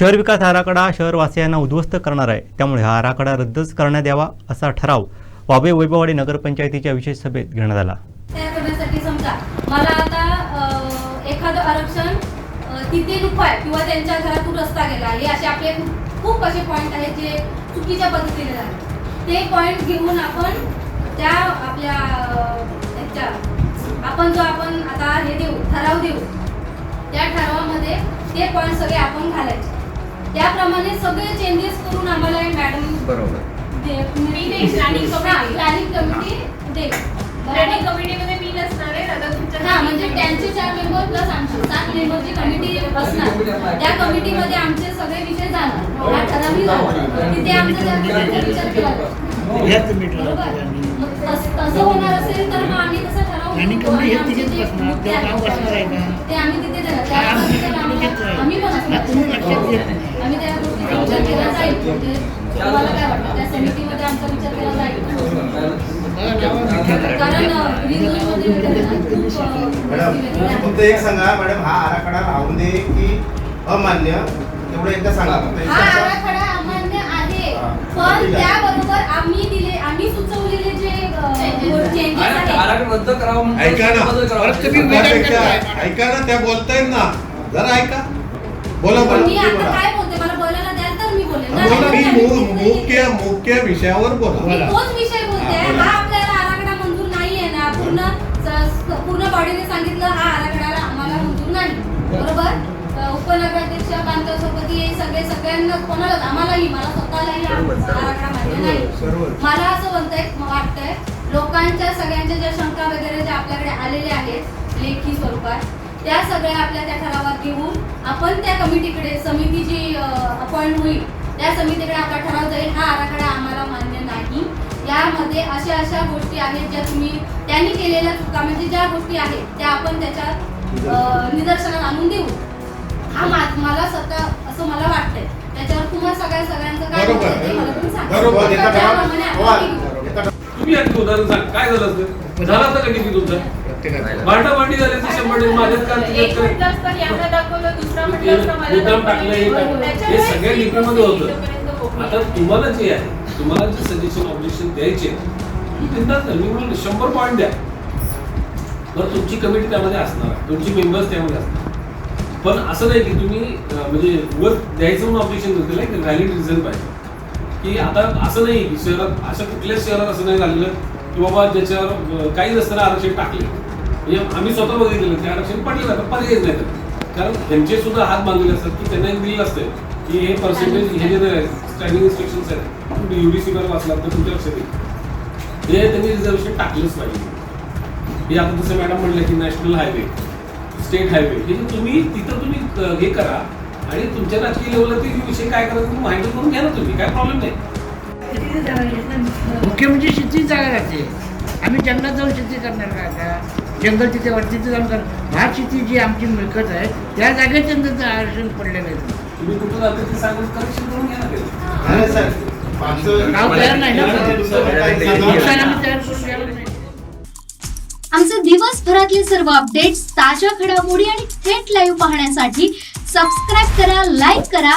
शहर विकास आराखडा शहरवासियांना उद्ध्वस्त करणार आहे. त्यामुळे हा आराखडा रद्दच करण्यात यावा असा ठराव वाबे वैभववाडी नगरपंचायतीच्या विशेष सभेत घेण्यात आला. तयार करण्यासाठी समजा मला आता एखादं आरक्षण तिथे नको किंवा त्यांच्या घरातून रस्ता गेला हे असे आपले खूप- असे पॉईंट आहेत जे चुकीच्या पद्धतीने झाले. ते पॉईंट घेऊन आपण त्या आपल्या अ, आपण जो आपण आता हे देऊ ठराव देऊ त्या ठरावामध्ये ते पॉईंट सगळे आपण घालायचे. त्याप्रमाणे सगळे चेंजेस करून आम्हाला मॅडम बरोबर. प्लॅनिंग प्लॅनिंग कमिटी देईल प्लॅनिंग कमिटीमध्ये मी नसणार आहे दादा तुमच्या हा म्हणजे त्यांचे चार मेंबर प्लस आमचे सात मेंबरची कमिटी असणार त्या कमिटीमध्ये आमचे सगळे विषय जाणार. हा. तिथे आमचा त्या विचार केला मग तस- तसं होणार असेल तर मग आम्ही तसं ठराव. हे ते आम्ही तिथे आम्ही पण असणार. ना तुम्ही लक्षात घेत नाही. आम्ही त्या गोष्टीचा विचार केला जाईल म्हणजे तुम्हाला काय वाटतं त्या समितीमध्ये आमचा विचार केला जाईल. मॅडम. फक्त एक सांगा मॅडम हा आराखडा राहून दे की अमान्य? तेवढं एकदा सांगा हा आराखडा अमान्य आहे. हा. पण त्याबरोबर आम्ही दिले आम्ही सुचवलेले जे चेंजेस आहेत. आराखडा रद्द करावा ऐका ना. परत तुम्ही ऐका ना त्या बोलतायत ना. जरा ऐका. बोला बोला आता काय बोलते मला बोलायला द्याल मी नाही, नाही, मुख्य मुख्य विषयावर बोला. मी तोच विषय बोलते. हा. हा आपल्याला आराखडा मंजूर नाहीये ना. पूर्ण स- पूर्ण बॉडीने सांगितलं हा आराखडा आम्हाला मंजूर नाही. बरोबर? अ, उपनगराध्यक्ष प्रांत सभापती हे सगळे सगळ्यांना कोणालाच आम्हालाही मला स्वतःलाही हा आराखडा मान्य नाही. मला असं म्हणतंय वाटतंय लोकांच्या सगळ्यांच्या ज्या शंका वगैरे ज्या आपल्याकडे आलेल्या आहेत लेखी स्वरूपात त्या सगळ्या आपल्या त्या ठरावात घेऊन आपण त्या कमिटीकडे समिती जी अपॉइंट होईल. त्या समितीकडे आपला ठराव जाईल हा आराखडा आम्हाला मान्य नाही. यामध्ये अशा अशा गोष्टी आहेत ज्या तुम्ही त्यांनी केलेल्या चुका म्हणजे ज्या गोष्टी आहेत त्या आपण त्याच्यात निदर्शनात आणून देऊ. हा मा- मला स्वतः असं मला वाटतंय. त्याच्यावर तुम्हाला सगळ्या सगळ्यांचं काय ते मला सांगा. त्याप्रमाणे तुम्ही आणखी उदाहरण सांग. काय झालं असतं झालं असतं का तुमचं शंभर टक्के माझ्याच काय एक तुझ्याच म्हटलं असतं यांना दाखवलं दुसरा म्हटलं असतं मला मुद्दाम दाखवलं. टाकलं हे टाकलं. हे त्याच्यामुळे सगळ्या लिपिमध्ये होतं इथपर्यंत पोहोचलं. आता तुम्हाला जे आहे तुम्हाला जे सजेशन ऑब्जेक्शन द्यायचे तुम्ही बिनधास्त द्या. मी म्हणून शंभर पॉईंट द्या बरं तुमची कमिटी त्यामध्ये असणार तुमची मेंबर्स त्यामध्ये असणार पण असं नाही की तुम्ही अं, म्हणजे वर द्यायचं म्हणून ऑब्जेक्शन देते लाईक व्हॅलिड रिझन पाहिजे की आता असं नाही की शहरात अशा कुठल्याच शहरात असं नाही झालेलं की बाबा ज्याच्यावर काही नसताना आरक्षण टाकले. म्हणजे आम्ही स्वतः बघितलेलं ते आरक्षण पडलं जातं पर्यायच नाही कारण त्यांचे सुद्धा हात बांधलेले असतात की त्यांना एक दिलेलं असतं की हे पर्सेंटेज हे जे स्टँडिंग इन्स्ट्रक्शन्स आहेत तुम्ही युडीसी वर वाचलात तर तुमच्या लक्षात येईल. हे त्यांनी रिझर्वेशन टाकलंच पाहिजे. हे आता जसं मॅडम म्हणलं की नॅशनल हायवे स्टेट हायवे हे तुम्ही तिथं तुम्ही हे करा आणि तुमच्या राजकीय लेवलला ते विषय काय करायचं तुम्ही माहिती करून घ्या ना तुम्ही काय प्रॉब्लेम नाही. मुख्य म्हणजे शेती जागा लागते आम्ही जंगलात जाऊन शेती करणार का? आता जंगल तिथे वर तिथे जाऊन कर. भात शेती जी आमची मिळकत आहे त्या जागेत त्यांचं आरक्षण पडलेलं आहे. द्यायला नाही आमचे दिवसभरातले सर्व अपडेट्स ताज्या घडामोडी आणि थेट लाईव्ह पाहण्यासाठी सबस्क्राईब करा लाईक करा